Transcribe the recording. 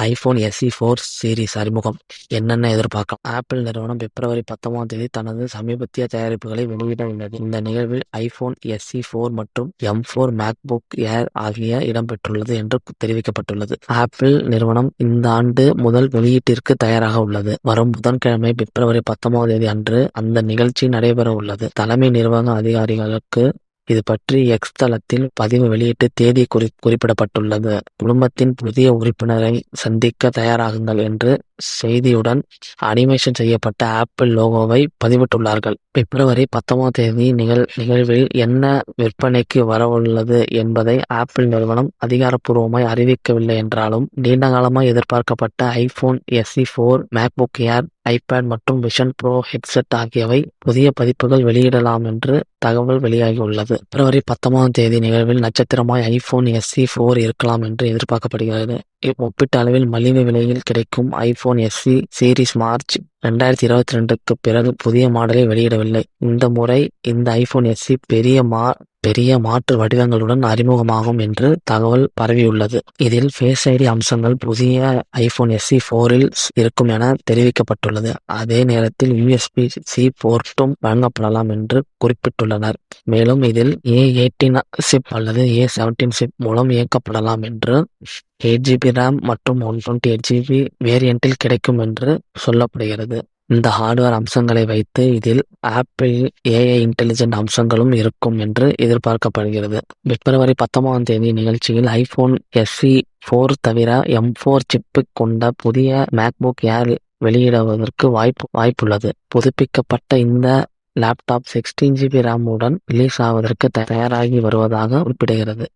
IPhone SE four series அறிமுகம். என்னென்ன எதிர்பார்க்கலாம்? ஆப்பிள் நிறுவனம் பிப்ரவரி பத்தொன்பதாம் தேதி தனது சமீபத்திய தயாரிப்புகளை வெளியிட உள்ளது. இந்த நிகழ்வில் ஐபோன் எஸ்இ ஃபோர் மற்றும் எம் ஃபோர் மேக்புக் ஏர் ஆகிய இடம்பெற்றுள்ளது என்று தெரிவிக்கப்பட்டுள்ளது. ஆப்பிள் நிறுவனம் இந்த ஆண்டு முதல் வெளியீட்டிற்கு தயாராக உள்ளது. வரும் புதன்கிழமை பிப்ரவரி பத்தொன்பதாம் தேதி அன்று அந்த நிகழ்ச்சி நடைபெற உள்ளது. தலைமை நிர்வாக அதிகாரிகளுக்கு இது பற்றி எக்ஸ் தளத்தில் பதிவு வெளியிட்டு தேதி குறி குறிப்பிடப்பட்டுள்ளது. குடும்பத்தின் புதிய உறுப்பினரை சந்திக்க தயாராகுங்கள் என்று செய்தியுடன் அனிமேஷன் செய்யப்பட்ட ஆப்பிள் லோகோவை பதிவிட்டுள்ளார்கள். பிப்ரவரி பத்தொன்பதாம் தேதி நிகழ் நிகழ்வில் என்ன விற்பனைக்கு வரவுள்ளது என்பதை ஆப்பிள் நிறுவனம் அதிகாரப்பூர்வமாய் அறிவிக்கவில்லை என்றாலும் நீண்டகாலமாய் எதிர்பார்க்கப்பட்ட iPhone SE four MacBook Air iPad மற்றும் விஷன் ப்ரோ ஹெட்செட் ஆகியவை புதிய பதிப்புகள் வெளியிடலாம் என்று தகவல் வெளியாகியுள்ளது. பிப்ரவரி பத்தொன்பதாம் தேதி நிகழ்வில் நட்சத்திரமாய் ஐபோன் எஸ்சி ஃபோர் இருக்கலாம் என்று எதிர்பார்க்கப்படுகிறது. ஒப்பீட்டு அளவில் மலிவு விலையில் கிடைக்கும் ஐபோன் எஸ்சி சீரிஸ் மார்ச் ரெண்டாயிரத்தி இருபத்தி ரெண்டுக்கு பிறகு புதிய மாடலை வெளியிடவில்லை. இந்த முறை இந்த ஐபோன் எஸ்சி பெரிய மா பெரிய மாற்று வடிவங்களுடன் அறிமுகமாகும் என்று தகவல் பரவியுள்ளது. இதில் ஃபேஸ் ஐடி அம்சங்கள் புதிய ஐபோன் எஸ்சி ஃபோரில் இருக்கும் என தெரிவிக்கப்பட்டுள்ளது. அதே நேரத்தில் யூஎஸ்பி சி போர்ட்டும் வழங்கப்படலாம் என்று குறிப்பிட்டுள்ளனர். மேலும் இதில் ஏ எயிட்டீன் சிப் அல்லது ஏ செவன்டீன் சிப் மூலம் இயக்கப்படலாம் என்று எயிட் ஜிபி ரேம் மற்றும் ஒன் டுவெண்ட்டி எயிட் ஜிபி வேரியண்டில் கிடைக்கும் என்று சொல்லப்படுகிறது. இந்த ஹார்ட்வேர் அம்சங்களை வைத்து இதில் ஆப்பிள் ஏஐ இன்டெலிஜென்ட் அம்சங்களும் இருக்கும் என்று எதிர்பார்க்கப்படுகிறது. பிப்ரவரி பத்தொன்பதாம் தேதி நிகழ்ச்சியில் ஐபோன் எஸ்இ ஃபோர் தவிர எம் ஃபோர் சிப்பு கொண்ட புதிய மேக்புக் ஏர் வெளியிடுவதற்கு வாய்ப்பு வாய்ப்புள்ளது. புதுப்பிக்கப்பட்ட இந்த லேப்டாப் சிக்ஸ்டீன் ஜிபி ரேமுடன் ரிலீஸ் ஆவதற்கு தயாராகி வருவதாக குறிப்பிடுகிறது.